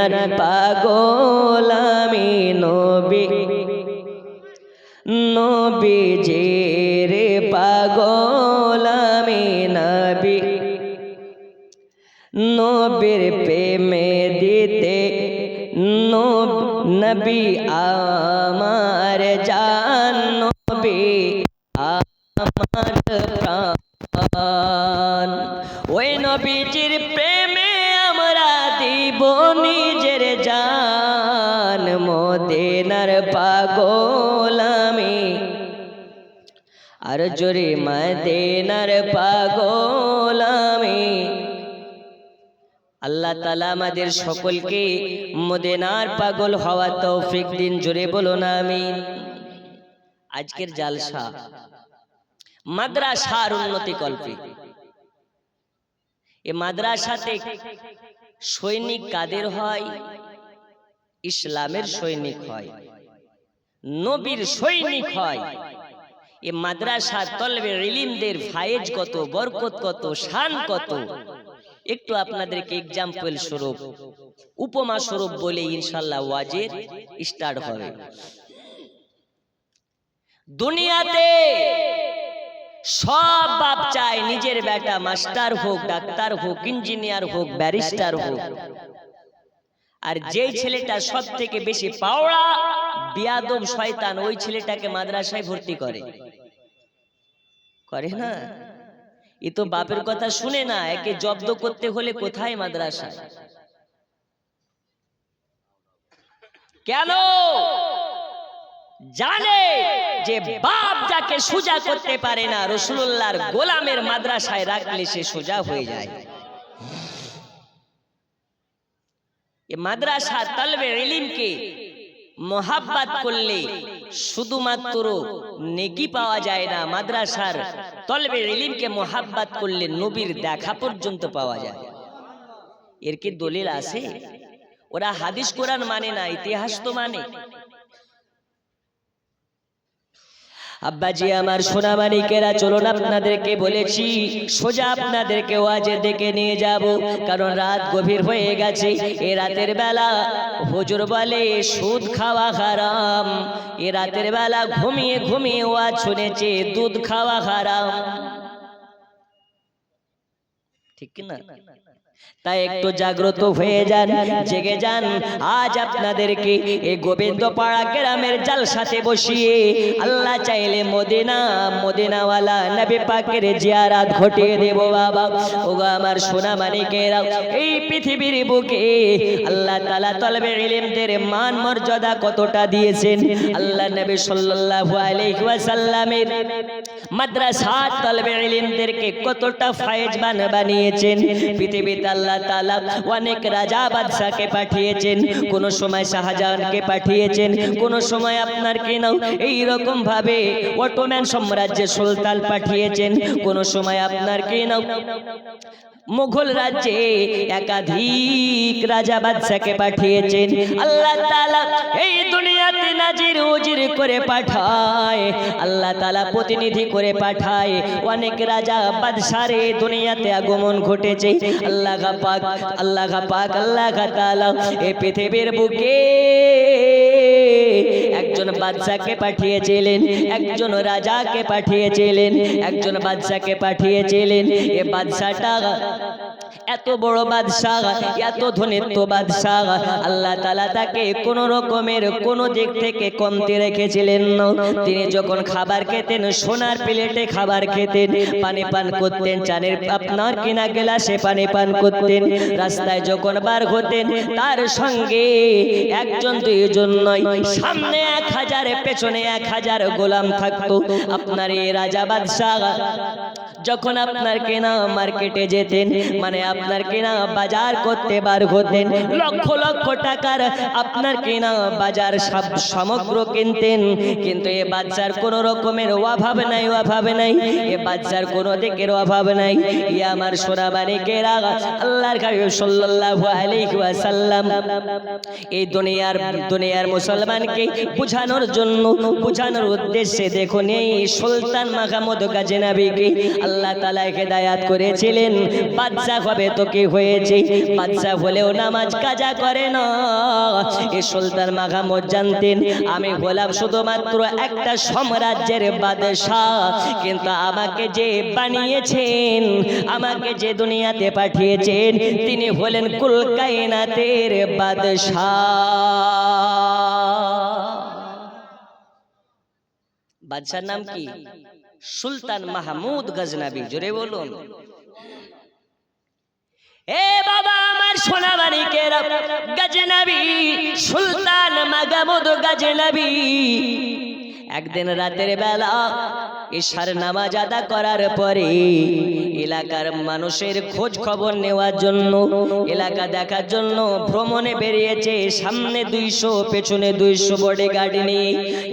মদিনার পাগল আমি নবী। নবী রে পাগল আমি নবী। নবীর প্রেমে দিতে নবী নবী আর জোরে মদিনার পাগল আমি। আল্লাহ তালা আমাদের সকলকে মদিনার পাগল হওয়া তৌফিক দিন, জোরে বলো না আমি আজকের জালসা মাদ্রাসার উন্নতি কল্পে। এ মাদ্রাসাতে সৈনিক কাদের হয়? ইসলামের সৈনিক হয়। নবীর সৈনিক হয়। এ মাদ্রাসা তলবে ইলিমদের ফায়েজ কত, বরকত কত, শান কত? একটু আপনাদেরকে এক্সাম্পল স্বরূপ, উপমা স্বরূপ বলে ইনশাল্লাহ ওয়াজের স্টার্ট হবে। দুনিয়াতে সব বাপ চায় নিজের বেটা, মাস্টার হোক, ডাক্তার হোক, ইঞ্জিনিয়ার হোক, ব্যারিস্টার হোক। আর যেই ছেলেটা সব থেকে বেশি পাওড়া, বিয়াদব শয়তান, ওই ছেলেটাকে মাদ্রাসায় ভর্তি করে। করে না এ তো বাপের কথা শুনে না একে জব্দ করতে হলে কোথায় মাদ্রাসা? কেন? জানে যে বাপ যাকে সোজা করতে পারে না রসুল্লাহর গোলামের মাদ্রাসায় রাখলে সে সোজা হয়ে যায়। এ মাদ্রাসা তলবে ইলিমকে মোহাব্বাত করলে শুধুমাত্র নেকি পাওয়া যায় না, মাদ্রাসার তলবে ইলিমকে মোহাব্বাত করলে নবীর দেখা পর্যন্ত পাওয়া যায়। এর কি দলিল আছে? ওরা হাদিস কোরআন মানে না, ইতিহাস তো মানে। আব্বাজি, আমার সোনা মানিকেরা চলুন আপনাদেরকে বলেছি, সোজা আপনাদেরকে ওয়াজে ডেকে নিয়ে যাব, কারণ রাত গভীর হয়ে গেছে, এ রাতের বেলা হুজুর বলে, সুদ খাওয়া হারাম। এ রাতের বেলা ঘুমিয়ে ঘুমিয়ে ওয়াজ শুনেছে, দুধ খাওয়া হারাম। ঠিক না তাই একটু জাগ্রত হয়ে যান জেগে যান। আজ আপনাদেরকে এই গোবিন্দ পাড়া গ্রামের জাল সাথে বসিয়ে আল্লাহ চাইলে মদিনা মদিনাওয়ালা নবী পাকের জিয়ারাত ঘটিয়ে দেব বাবা। ওগো আমার সোনা মানিকেরা এই পৃথিবীর বুকে আল্লাহ তালা তলবে ইলিমদের মান মর্যাদা কতটা দিয়েছেন? আল্লাহ নবী সাল্লাল্লাহু আলাইহি ওয়াসাল্লামের মাদ্রাসা তলবে ইলিমদেরকে কতটা ফায়েজবান বানিয়েছেন? পৃথিবীতে আল্লাহ তালা অনেক রাজা বাদশাকে পাঠিয়েছেন। কোন সময় শাহজাহানকে পাঠিয়েছেন, কোন সময় আপনার কি নাও? এই ভাবে অটোম্যান সাম্রাজ্যে সুলতান পাঠিয়েছেন, কোন সময় আপনার কি নাও? মুঘল রাজ্যে একাধিক রাজা বাদশাকে পাঠিয়েছেন। আল্লাহ তাআলা এই দুনিয়াতে নাজির উজির করে পাঠায়। আল্লাহ তাআলা প্রতিনিধি করে পাঠায়। অনেক রাজা বাদশারে দুনিয়াতে আগমন ঘটেছে। আল্লাহ পাক আল্লাহ পাক, আল্লাহ তাআলা এই পৃথিবীর বুকে একজন বাদশাকে পাঠিয়েছিলেন একজন রাজাকে পাঠিয়েছিলেন একজন বাদশাকে পাঠিয়েছিলেন। এ বাদশাটা এত বড় বাদশাহ, এত ধনিত্ব বাদশাহ। আল্লাহ তালা তাকে কোন রকমের কোন দিক থেকে কমতে রেখেছিলেন না। তিনি যখন খাবার খেতেন, সোনার প্লেটে খাবার খেতেন, পানি পান করতেন চানের আপনার কিনা গেলাসে পানি পান করতেন, রাস্তায় যখন বার হতেন, তার সঙ্গে একজন, দুইজন নয়, সামনে এক হাজার, পেছনে এক হাজার গোলাম থাকতো। আপনার এই রাজা বাদশাহ, যখন আপনার কেনা মার্কেটে যেতেন মানে আপনার কেনা বাজার করতে বার হতেন লক্ষ লক্ষ টাকার আপনার কেনা বাজার সব সমগ্র কিনতেন। কিন্তু এ বাচ্চার কোন রকমের অভাব নাই অভাব নাই। এ বাচ্চার কোনো দিকের অভাব নাই। ই আমার সোনা বাড়িকেরা আল্লাহর কাছে সাল্লাল্লাহু আলাইহি ওয়াসাল্লাম এই দুনিয়ার দুনিয়ার মুসলমানকে বুঝানোর জন্য, বুঝানোর উদ্দেশ্যে দেখুন, এই সুলতান মাহমুদ গাজী নবীকে আল্লাহ তাআলা হেদায়াত করেছিলেন। বাদশা কবে তোকে হয়েছে? বাচ্চা হলেও নামাজ কাজা করে না। এ সুলতান মাহমুদ জানতেন, আমি হলাম শুধুমাত্র একটা সাম্রাজ্যের বাদশাহ। কিন্তু আমাকে যে বানিয়েছেন, আমাকে যে দুনিয়াতে পাঠিয়েছেন, তিনি হলেন কুল কায়নাতের বাদশাহ। বাদশার নাম কি? সুলতান মাহমুদ গজনবী, জোরে বলুন। এ বাবা আমার সোনাবাড়ি কে গজনবী সুলতান মাহমুদ গজনবী। একদিন রাতের বেলা ঈশার নামাজ আদা করার পরে এলাকার মানুষের খোঁজ খবর নেওয়ার জন্য, এলাকা দেখার জন্য ভ্রমণে বেরিয়েছে। সামনে দুইশো, পেছনে দুইশো বডি গাড়ি নিয়ে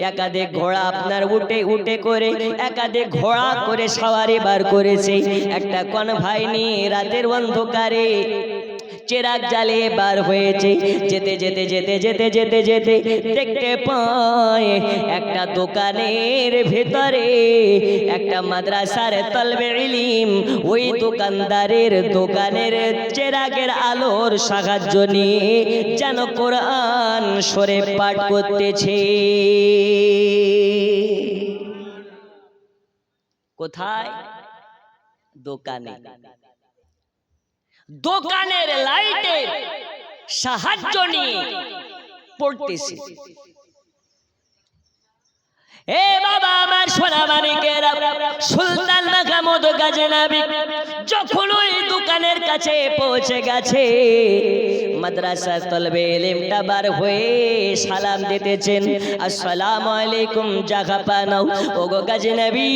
একাধিক ঘোড়া আপনার উঠে উঠে করে একাধিক ঘোড়া করে সওয়ারি বার করেছে। একটা কন ভাই নিয়ে রাতের অন্ধকারে চেরাগ জ্বালিয়ে বার হয়েছে। যেতে যেতে যেতে যেতে যেতে যেতে দেখতে পায় একটা দোকানের ভেতরে একটা মাদ্রাসার তলবে ইলিম। ওই দোকানদারের দোকানের চেরাগের আলোর সাহায্য নিয়ে যেন কোরআন সরে পাঠ করতেছে। কোথায়? দোকানে। দোকানের লাইটে সাহায্য নিয়ে পড়তেছে। এ বাবা আমার সোনা মানিকের সুলতান মাহমুদ গাজনাবি যখন ওই দোকানের কাছে পৌঁছে গেছে মাদ্রাসা তলবে এলিমটা বার হয়ে সালাম দিতেছেন, আসসালামু আলাইকুম জাগা পানাও ওগো গাজনাবি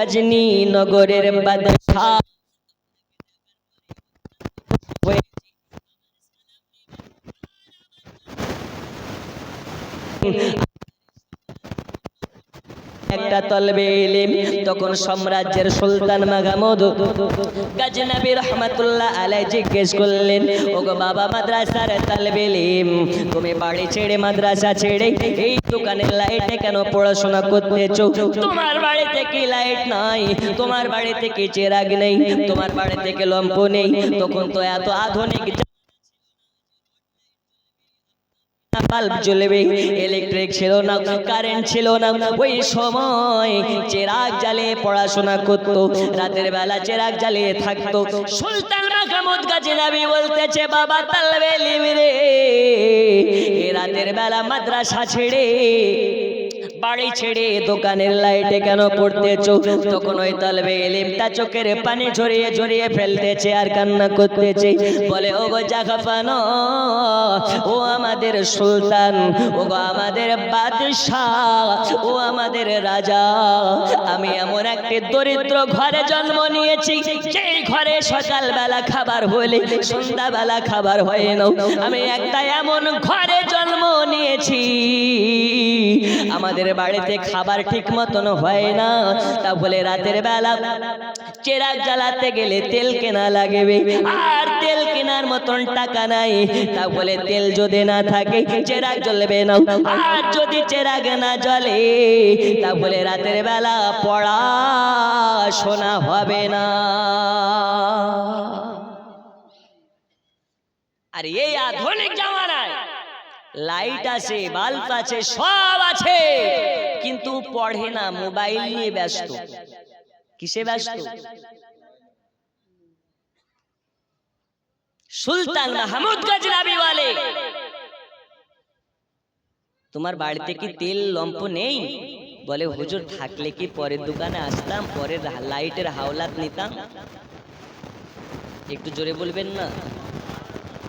গজনী নগরের বাদশাহ। একটা তলবে এলিম তখন সাম্রাজ্যের সুলতান মাহমুদ গাজনবী রহমাতুল্লাহ আলাই জিজ্ঞেস করলেন, ওগো বাবা, মাদ্রাসার তলবে এলিম তুমি বাড়ি ছেড়ে মাদ্রাসা ছেড়ে এই দোকানের লাইটে কেন পড়াশোনা করতেছো? তোমার বাড়িতে কি লাইট নাই? তোমার বাড়িতে কি চেরাগ নেই? তোমার বাড়িতে কি লম্প নেই? তখন তো এত আধুনিক বাল্ব জ্বলবে ইলেকট্রিক ছিল না কারেন্ট ছিল না। ওই সময় চেরাগ জ্বালিয়ে পড়াশোনা করত, রাতের বেলা চেরাগ জ্বালিয়ে থাকতো। সুলতান মাহমুদ গাজী বলতেছে, বাবা, তালবে লিমরে রাতের বেলা মাদ্রাসা ছেড়ে বাড়ি ছেড়ে দোকানের লাইটে কেন পড়তেছো? তখন ওই তলবে এলিমটা চোখের পানি ঝরিয়ে ঝরিয়ে ফেলতেছে আর কান্না করতেছে। বলে ও গো জাগাপানো ও আমাদের সুলতান ও গো আমাদের বাদশাহ ও আমাদের রাজা। আমি এমন একটি দরিদ্র ঘরে জন্ম নিয়েছি সেই ঘরে সকালবেলা খাবার হলে সন্ধ্যাবেলা খাবার হয় না আমি একটা এমন ঘরে জন্ম নিয়েছি। আমাদের বাড়িতে খাবার ঠিক মতন হয় না। তা বলে রাতের বেলা চেরাগ জ্বালাতে গেলে তেল কেনা লাগবে। আর তেল কেনার মতন টাকা নাই। তা বলে তেল যদি না থাকে, চেরাগ জ্বলবে না। আর যদি চেরাগ না জ্বলে, তা বলে রাতের বেলা পড়া শোনা হবে না। আর এই আধুনিক লাইট আছে বাল্ব আছে সব আছে। কিন্তু পড়ে না মোবাইল নিয়ে ব্যস্ত। কিসে ব্যস্ত? সুলতান মাহমুদ গজরাবি বলে তোমার বাড়িতে কি তেল লম্প নেই? বলে হুজুর থাকলে কি পরের দোকানে আসতাম? পরের লাইটের হাওলাত নিতাম? একটু জোরে বলবেন না?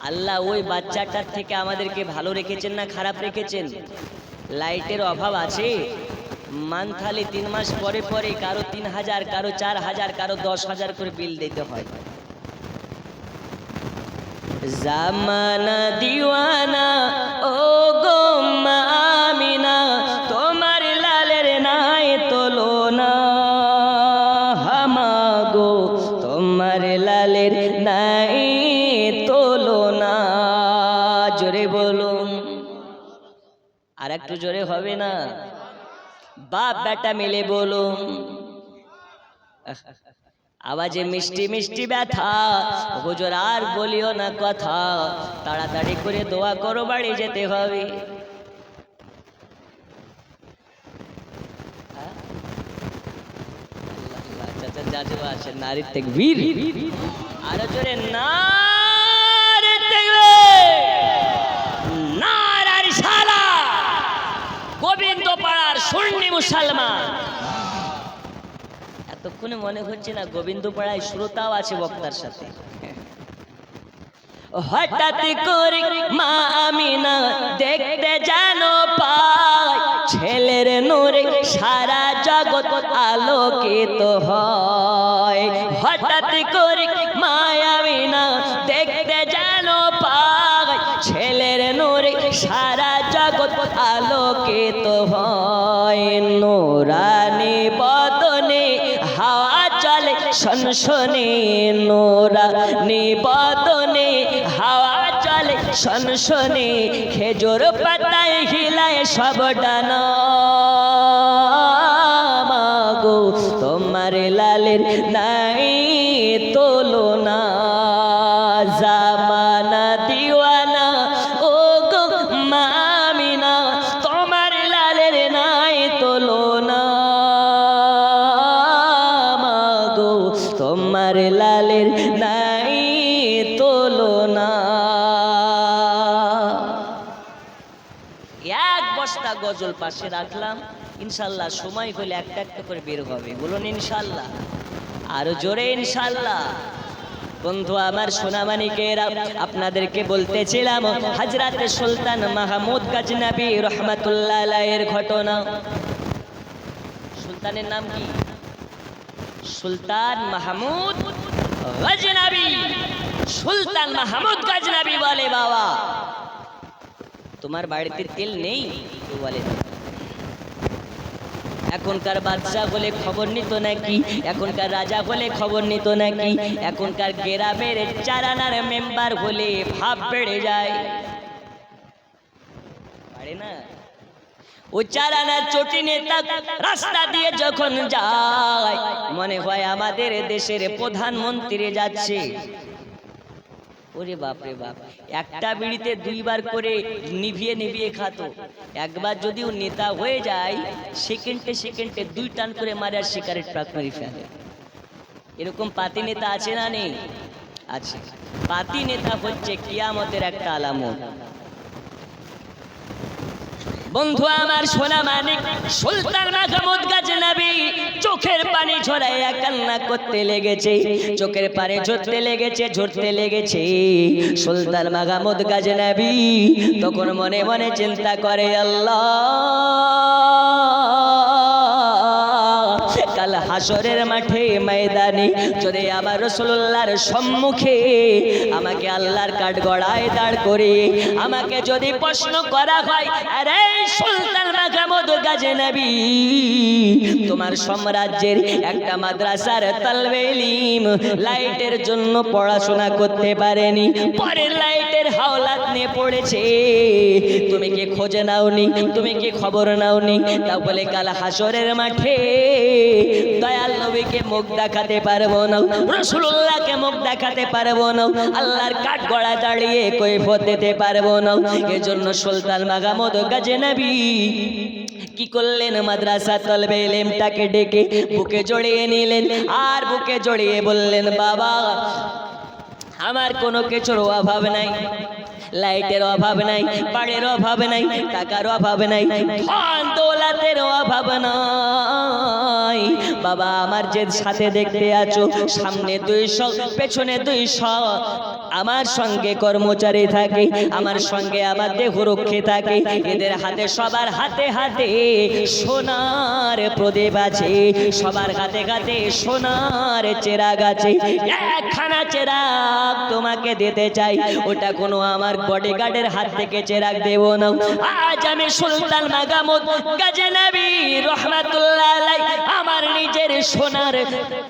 আল্লাহ ওই বাচ্চাটার থেকে আমাদেরকে ভালো রেখেছেন না খারাপ রেখেছেন? লাইটের অভাব আছে। মান্থালি তিন মাস পরে পরে কারও তিন হাজার, কারও চার হাজার, কারও দশ হাজার করে বিল দিতে হয়। জামানা দিওয়ানা ও গো মামিনা একটু জোরে হবে না। বাপ বেটা মিলে বলুন। আওয়াজে মিষ্টি মিষ্টি ব্যথা, হুজুর আর বলিও না কথা। তাড়াতাড়ি করে দোয়া করো, বাড়ি যেতে হবে। চাচা জাজবা আছে তেকবীর আরও জোরে নারী সুন্নি মুসলমান। এতক্ষণে মনে হচ্ছে না গোবিন্দ পাড়ায় শ্রোতাও আছে বক্তার সাথে। হঠাৎ করে মা আমিনা দেখতে জানো পায়, ছেলের নূরে সারা জগৎ আলোকিত হয়। হঠাৎ করে মা আমিনা দেখতে জানো পায়, ছেলের নূরে সারা জগৎ আলোকিত হয়। নোরানি বদনে হাওয়া চলে শনশনে নোরা নিবদনে হাওয়া চলে শনশনে খেজুর পাতায় হিলায় সব ডানা। তোমার লালের নাই তোলো না পাশে রাখলাম। ইনশাল্লাহ সময় হলে একটা একটা করে বের হবে। বলুন ইনশাল্লাহ। আরও জোরে ইনশাল্লাহ। বন্ধু, আমার সোনামানিকেরা, আপনাদেরকে বলতেছিলাম হাজরাতে সুলতান মাহমুদ গাজনাবি রহমাতুল্লাহ এর ঘটনা। সুলতানের নাম কি? সুলতান মাহমুদ গজনাবি। সুলতান মাহমুদ গজনাবি বলে বাবা। তোমার বাড়িতে তেল নেই? বলে এখনকার বাদশা বলে খবর নিত নাকি? এখনকার রাজা বলে খবর নিত নাকি? এখনকার গ্রামের চারানার মেম্বার হলে ভাব বেড়ে যায়। পারে না? ও চটি নেতা রাস্তা দিয়ে যখন যায়, মনে হয় আমাদের দেশের প্রধানমন্ত্রী যাচ্ছে। ওরে বাপ রে বাপ, একটা বিড়িতে দুইবার করে নিভিয়ে নিভিয়ে খাতো। একবার যদি ও নেতা হয়ে যায়, সেকেন্ডে সেকেন্ডে দুই টান করে মারে আর সিগারেট প্রাক মারি ফেলে। এরকম পাতি নেতা আছে না নেই? আছে। পাতি নেতা হচ্ছে কিয়ামতের একটা আলামত। বন্ধু আমার সোনা মানিক, সুলতান মাহমুদ গাজনাবি চোখের পানি ঝরাইয়া কান্না করতে লেগেছে। চোখের পানি ঝরতে লেগেছে ঝরতে লেগেছে। সুলতান মাহমুদ গাজনাবি তখন মনে মনে চিন্তা করে, আল্লাহ! হাসরের মাঠে ময়দানে যদি আমার রসুল্লাহর সম্মুখে আমাকে আল্লাহর কাঠ গড়ায় দাঁড় করে, আমাকে যদি প্রশ্ন করা হয়, আরে সুলতান তোমার সাম্রাজ্যের একটা মাদ্রাসার তালবেলিম লাইটের জন্য পড়াশোনা করতে পারেনি, পরের লাইটের হাওলাত নিয়ে পড়েছে। তুমি কি খোঁজে নাওনি? তুমি কি খবর নাওনি? তা বলে, কাল হাসরের মাঠে দয়াল নবীকে মুখ দেখাতে পারব না। রসুল্লাহকে মুখ দেখাতে পারব না। আল্লাহর কাঠ গড়া দাঁড়িয়ে কৈফত দিতে পারব না। এজন্য সুলতান মাগামদ গাজে নবী কি করলেন? মাদ্রাসা তলবে এলেমটাকে ডেকে বুকে জড়িয়ে নিলেন। আর বুকে জড়িয়ে বললেন, বাবা আমার কোনো কিছুর অভাব নাই। লাইটের অভাব নাই, বাড়ির অভাব নাই, টাকার অভাব নাই, ধন দৌলাতের অভাব নাই। বাবা, আমার যে সাথে দেখতে আছো, সামনে দুইশো, পেছনে দুইশো। আমার সঙ্গে কর্মচারী থাকে, আমার সঙ্গে আমার দেহরক্ষী থাকে। এদের হাতে, সবার হাতে হাতে সোনার প্রদীপ আছে। সবার হাতে হাতে সোনার চেরাগ আছে। একখানা চেরাগ তোমাকে দিতে চাই, ওটা কোনো আমার বডিগার্ডের হাত থেকে চেরাক দেব না। আজ আমি সুলতান মাগামুদ গাজনবী রহমাতুল্লাহ আমার নিজের সোনার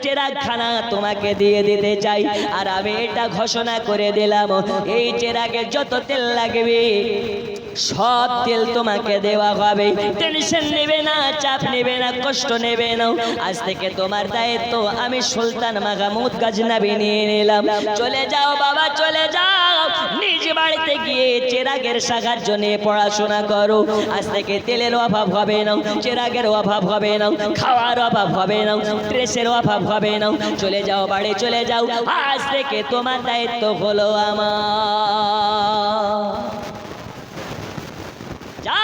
চেরাকখানা তোমাকে দিয়ে দিতে চাই। আর আমি এটা ঘোষণা করে দিলাম, এই চেরাকে যত তেল লাগবে সব তেল তোমাকে দেওয়া হবে। টেনশন নেবে না, চাপ নেবে না, কষ্ট নেবে না। আজ থেকে তোমার দায়িত্ব, আমি সুলতান মাহমুদ গাজনাবি নিয়ে নিলাম। চলে যাও বাবা, চলে যাও। নিজ বাড়িতে গিয়ে চেরাগের সাহায্য নিয়ে পড়াশোনা করো। আজ থেকে তেলের অভাব হবে না, চেরাগের অভাব হবে না, খাওয়ার অভাব হবে না, ড্রেসের অভাব হবে না। চলে যাও বাড়ি, চলে যাও। আজ থেকে তোমার দায়িত্ব হলো আমার। যা!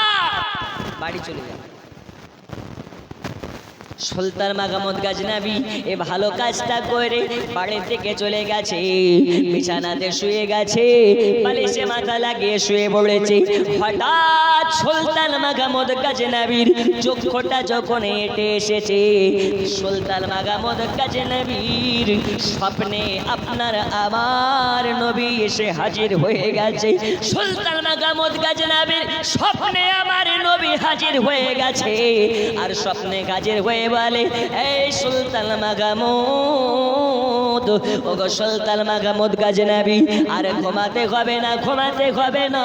বাড়ি চলে যাও সুলতান মাগামত গাজনাবি, এ ভালো কাজটা করে বাড়ি থেকে চলে গেছে। বিছানাতে শুয়ে গেছে, বালিশে মাথা লাগিয়ে শুয়ে পড়েছে। হঠাৎ সুলতান মাগামত গাজনাবির চক্ষুটা যখন এটে এসেছে, সুলতান মাগামত গাজনাবির স্বপ্নে আপনার আমার নবী এসে হাজির হয়ে গেছে। সুলতান মাগামত গাজনাবির স্বপ্নে আমার নবী হাজির হয়ে গেছে। আর স্বপ্নে হাজির হয়ে বলে, এই সুলতান মাগামুদ ও গো সুলতান মাগামুদ গাজনাবি আর ঘুমাতে হবে না, ঘুমাতে হবে না।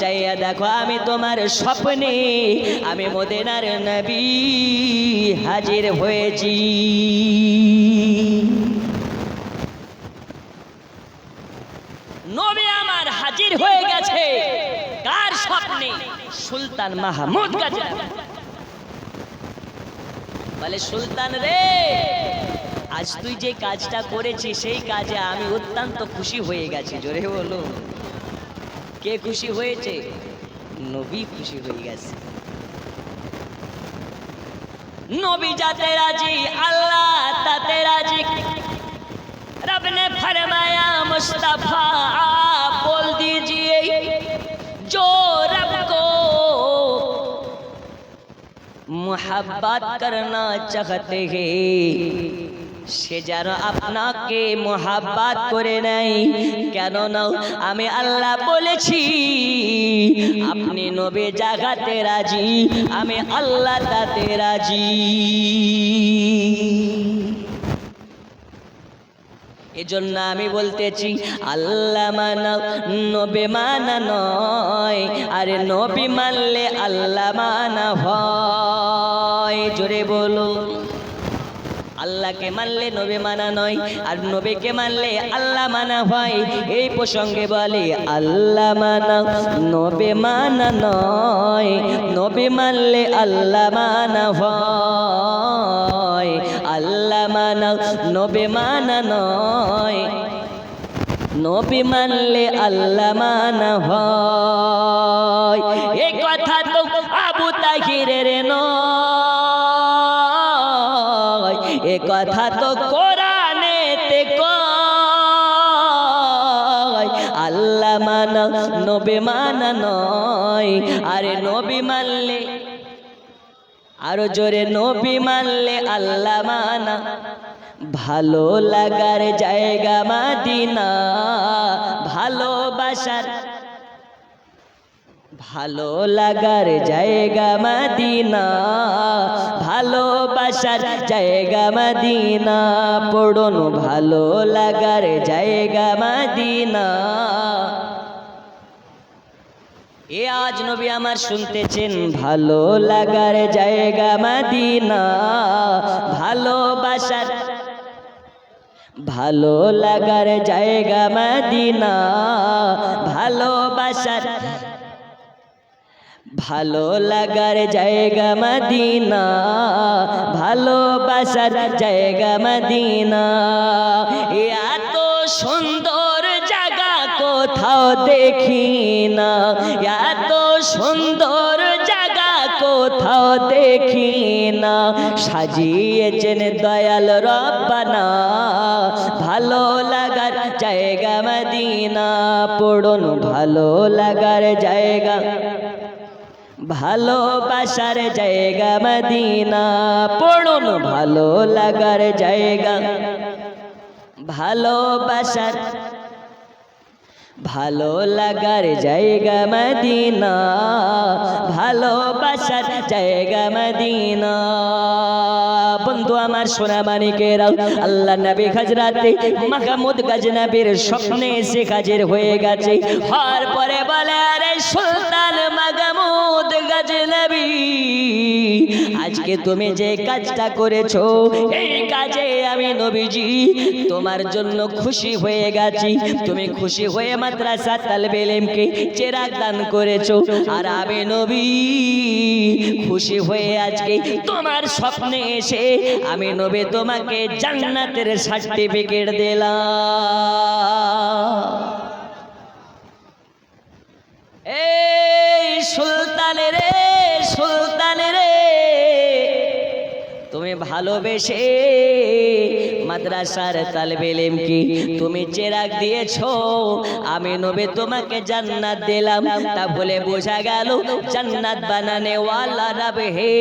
চাইয়া দেখো আমি তোমার স্বপ্নে, আমি মদিনার নবী হাজির হয়েছি। নবী আমার হাজির হয়ে গেছে। কার স্বপ্নে? সুলতান মাহমুদ বলে সুলতান রে আজ তুই যে কাজটা করেছিস সেই কাজে আমি অত্যন্ত খুশি হয়ে গেছি জোরে বলো কে খুশি হয়েছে নবী খুশি হয়ে গেছে নবী যাতে রাজি আল্লাহ তাতে রাজি रब ने फरमाया मुस्तफा आप बोल दीजिए जो মোহাব্বত করনা চাহতে হে সে যেন আপনাকে মোহাব্বাত করে নেই কেননা আমি আল্লাহ বলেছি আপনি নবে জাগাতে রাজি আমি আল্লাহ তাতে রাজি এজন্য আমি বলতেছি, আল্লাহ মানা নবে মানা নয়, আরে নবী মানলে আল্লাহ মানা হয়। জোরে বলো। আল্লাহকে মানলে নবে মানা নয়, আর নবীকে মানলে আল্লাহ মানা হয়। এই প্রসঙ্গে বলে, আল্লাহ মানা, নবে মানা নয়, নবী মানলে আল্লাহ মানা হয়। আল্লাহ মানা নবে মানা নয়। নবী মানলে আল্লাহ মানা হয়। এ কথা তো আবু তাহিরের নয়। এ কথা তো কোরআনেতে কয়। আল্লাহ মানা নবী মানা নয়। আরে নবী মানলে আরও জোরে নবী মানলে আল্লাহ মানা। ভালো লাগার জায়গা মাদিনা। ভালোবাসার ভালো লাগার জায়গা মাদিনা। ভালোবাসার জায়গা মাদিনা। পড়ুন ভালো লাগার জায়গা মাদিনা। এ আজ নবী আমার শুনতেছেন, ভালো লাগার জায়গা মাদিনা ভালোবাসার ভালো লাগার জায়গা মাদিনা ভালোবাসার ভালো লাগার জায়গা মদিনা ভালোবাসার জায়গা মদিনা। এত সুন্দর কোথাও দেখি না। এত সুন্দর জায়গা কোথাও দেখি না। সাজিয়েছেন দয়াল রব্বানা। ভালো লাগার জায়গা মদিনা। পড়ুন ভালো লাগার জায়গা। ভালোবাসার জায়গা মদিনা। পড়ুন ভালো লাগার জায়গা। ভালোবাসার ভালো লাগার জায়গা মদিনা ভালোবাসার জায়গা মদিনা। বন্ধু আমার সোনা মানিকেরাও, আল্লাহ নবী হাজরাতে মাহমুদ গাজনবীর স্বপ্নে এসে হাজির হয়ে গেছে। হওয়ার পরে বলে, আরে সুলতান মাহমুদ গাজনবী আজকে তুমি যে কাজটা করেছ, এই কাজে আমি নবীজি তোমার জন্য খুশি হয়ে গেছি। তুমি খুশি হয়ে মাদ্রাসা তালবে ইলমকে চেরাগ দান করেছ। আর আমি নবী খুশি হয়ে আজকে তোমার স্বপ্নে এসে আমি নবী তোমাকে জান্নাতের সার্টিফিকেট দিলাম। এই সুলতান রে সুলতান রে তুমি ভালোবেসে মাদ্রাসার তালবেলেম কি তুমি চেরাক দিয়েছ, আমি নবে তোমাকে জান্নাত দিলাম। তা বলে বোঝা গেল, জান্নাত বানানে ওয়ালা রব হে,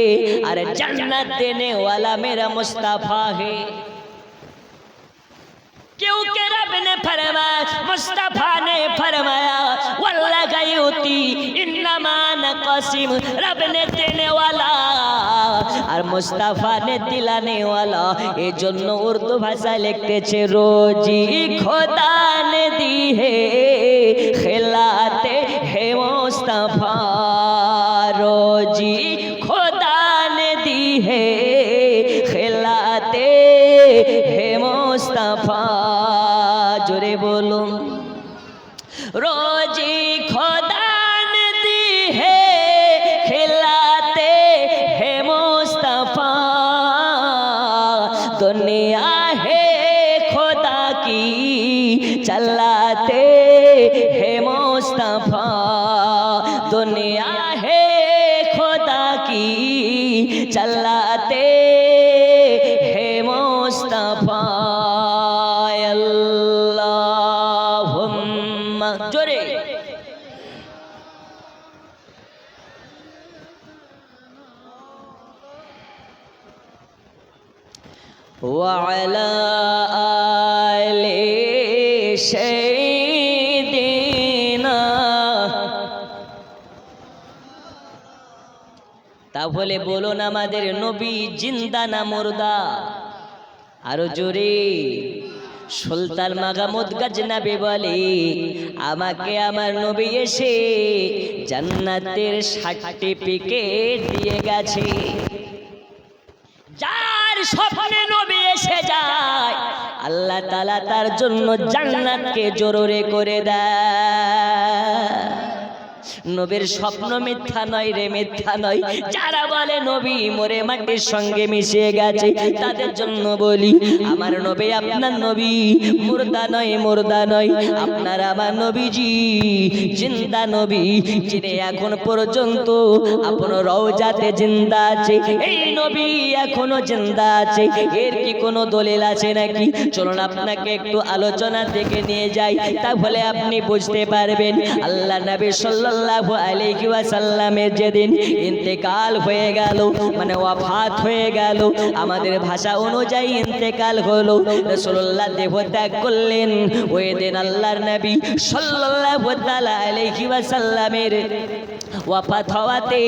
আর জান্নাত দেনে ওয়ালা মেরা মুস্তাফা হে। کیونکہ رب نے فرمایا مصطفیٰ نے فرمایا واللہ گیوتی انما কসিম, রব নে আর মুস্তাফা নে দিলা নেওয়ালা এই জন্য উর্দু ভাষা লিখতেছে, রোজি খোদা নে দি হে খেলাতে হে মুস্তাফা। রোজি খোদা নে দি হে খেলাতে হে মুস্তাফা। Yalla. আমাদের নবী জিন্দা না মুর্দা? আরও জোরে। সুলতান মাগামুদ গাজনাবি বলে, আমাকে আমার নবী এসে জান্নাতের সার্টিফিকেট দিয়ে গেছে। যার স্বপ্নে নবী এসে যায়, আল্লাহ তালা তার জন্য জান্নাতকে জোরে করে দেয়। নবীর স্বপ্ন মিথ্যা নয় রে, মিথ্যা নয়। যারা বলে নবী মোরে মাটির সঙ্গে মিশে গেছে, তাদের জন্য বলি, আমার নবী আপনার নবী, মুর্দা নয় মুর্দা নয়। আপনার আমার নবীজি, জিন্দা নবী, যিনি এখন পর্যন্ত আপনার রওজাতে জিন্দা আছে। এই নবী এখনও জিন্দা আছে। এর কি কোনো দলিল আছে নাকি? চলুন আপনাকে একটু আলোচনা থেকে নিয়ে যাই, তাহলে আপনি বুঝতে পারবেন। আল্লাহ নবী সাল্লাল্লাহু আলাইহি ওয়াসাল্লামের যেদিন ইন্তেকাল হয়ে গেল মানে ওয়াফাত হয়ে গেল, আমাদের ভাষা অনুযায়ী ইন্তেকাল হলো। রাসূলুল্লাহ দেহত্যাগ করলেন, ওই দিন আল্লাহর নবী তাআলা আলাইহি ওয়াসাল্লামের ওয়াফাত হওয়াতে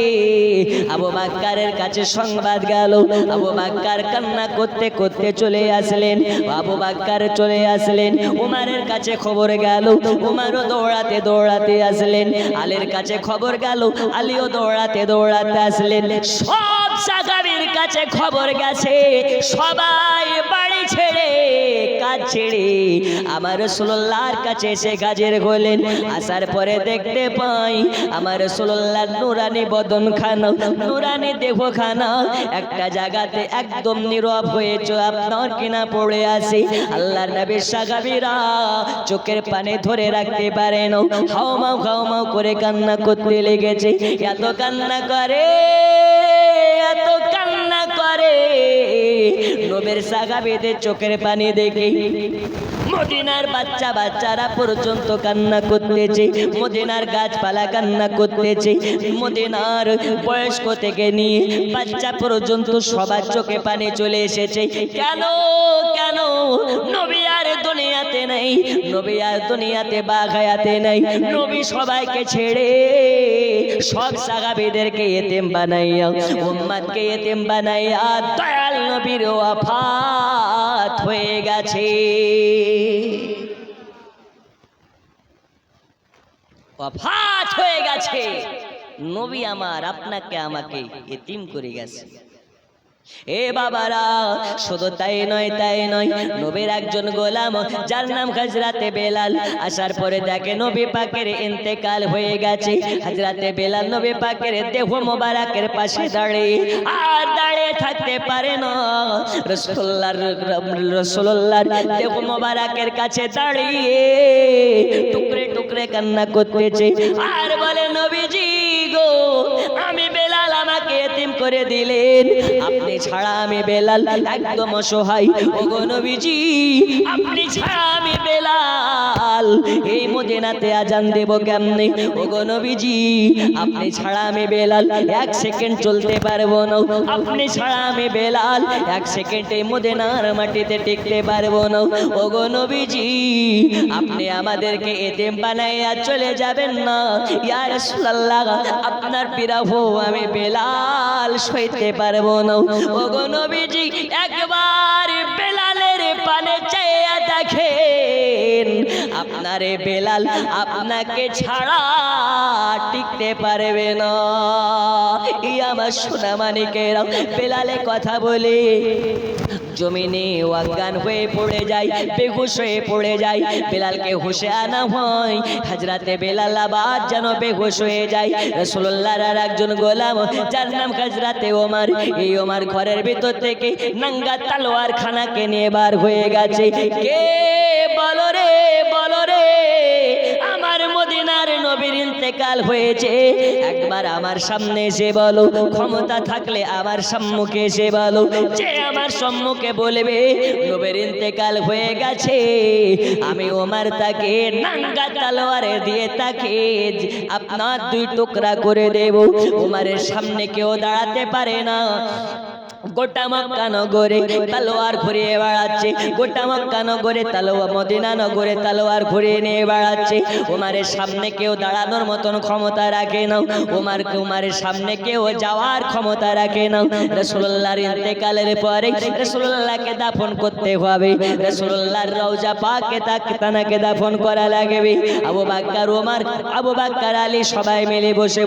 আবু বাক্কারের কাছে সংবাদ গেল। আবু বাক্কার কান্না করতে করতে চলে আসলেন। আবু বাক্কার চলে আসলেন, উমারের কাছে খবর গেল। উমারও দৌড়াতে দৌড়াতে আসলেন। আলীর কাছে খবর গেল, আলীও দৌড়াতে দৌড়াতে আসলেন। সব সাগাবির কাছে খবর গেছে, সবাই বাড়ি ছেড়ে কাজ ছেড়ে আমার রসুল্লাহর কাছে এসে কাজের হলেন। আসার পরে দেখতে পাই আমার রসুল্লাহ নুরানি বদন খানা নুরানি দেহ খানা একটা জায়গাতে একদম নীরব হয়েছে আপনার কিনা পড়ে আসি আল্লাহর নবীর সাগাবিরা চোখের পানে ধরে রাখতে পারেন। হাওমাও হাওমাও করে কান্না করতে লেগেছে। এত কান্না করে এত কান্না করে। নবের বেঁধে চোখের পানি দেখে মদিনার বাচ্চা বাচ্চারা পর্যন্ত কান্না করতেছে, মদিনার গাছপালা কান্না করতেছে, মদিনার বয়স্ক থেকে নিয়ে বাচ্চা পর্যন্ত সবার চোখে পানি চলে এসেছে। কেন কেন? নবী আর দুনিয়াতে নেই, নবী আর দুনিয়াতে বাঘায়াতে নেই, নবী সবাইকে ছেড়ে সব সাগাবিদেরকে এতেম বানাইয়া, উম্মাদকে এতেম বানাইয়া দয়াল নবীর ওয়াফাত হয়ে গেছে। ওয়াফাত হয়ে গেছে। নবী আমার আপনাকে আমাকে এতিম করে গেছে। এ বাবারা, শুধু তাই নয় তাই নয়, নবীর একজন গোলাম, যার নাম হাজরাতে বেলাল। আসার পরে দেখে নবী পাকের ইন্তেকাল হয়ে গেছে। হাজরাতে বেলাল নবী পাকের দেহ মোবারকের পাশে দাঁড়িয়ে আর দাঁড়িয়ে থাকতে পারে না। রসুল্লাহর রসুল্লাহর দেহ মোবারকের কাছে দাঁড়িয়ে টুকরে টুকরে কান্না করতেছে। আর বলে, নবীজি গো, আমি বেলাল আমাকে এতিম করে দিলেন। আপনি ছাড়া আমি বেলাল একদম অসহায়। গো নবীজি, আপনি ছাড়া আমি বেলাল এই মদিনাতে আজান দেব কেমনে? ও গো নবীজি, আপনি ছাড়া আমি বেলাল, এক সেকেন্ড চলতে পারব না। আপনি ছাড়া আমি বেলাল, এক সেকেন্ড এই মদিনার মাটিতে টিকতে পারব না। ও গো নবীজি, আপনি আমাদেরকে এতেম বানাইয়া চলে যাবেন না। ইয়া রাসূলুল্লাহ, আপনার বিরহ আমি বেলাল সইতে পারব না। ও গো নবীজি, একবার বেলালের পানে চেয়ে দেখেন আপনারে বেলাল, আপনাকে ছাড়া টিকতে পারবে না। ই আমার সোনা মানিকেরা বেলালে কথা বলে, জমিনে অজ্ঞান হয়ে পড়ে যায়, বেহুশ হয়ে পড়ে যায়, বেলালকে হুশে আনা হয়, হাজরাতে বেলাল আবার যেন বেহুশ হয়ে যায়। রসুল্লাহর আর একজন গোলাম, যার নাম হাজরাতে ওমার, এই ওমার ঘরের ভিতর থেকে নাঙ্গা তালোয়ার খানাকে নিয়ে বার হয়ে গেছে। কে ইন্তেকাল হয়েছে। একবার আমার সামনে এসে বলো, ক্ষমতা থাকলে আমার সম্মুখে এসে বলো। যে আমার সম্মুখে বলবে, নবীর ইন্তেকাল হয়ে গেছে। আমি ওমার তাকে নাঙ্গা তালোয়ারে দিয়ে তাকে আপনার দুই টুকরা করে দেব। ওমারের সামনে কেউ দাঁড়াতে পারে না। গোটা মক্কা নগরে তালোয়ার ঘুরিয়ে বেড়াচ্ছে। গোটা মক্কা নগরে তালোয়া, মদিনা নগরে তালোয়ার ঘুরিয়ে নিয়ে বেড়াচ্ছে। উমারের সামনে কেউ দাঁড়ানোর মতন ক্ষমতা রাখে না উমার, উমারের সামনে কেউ যাওয়ার ক্ষমতা রাখে না রসুল্লাহর ইন্তেকালের পরে রসুল্লাহকে দাফন করতে হবে। রসুল্লাহর রওজা পাকে তাকে তানাকে দাফন করা লাগবে। আবু বাক্কার ওমার আবু বাক্কার, আলী সবাই মিলে বসে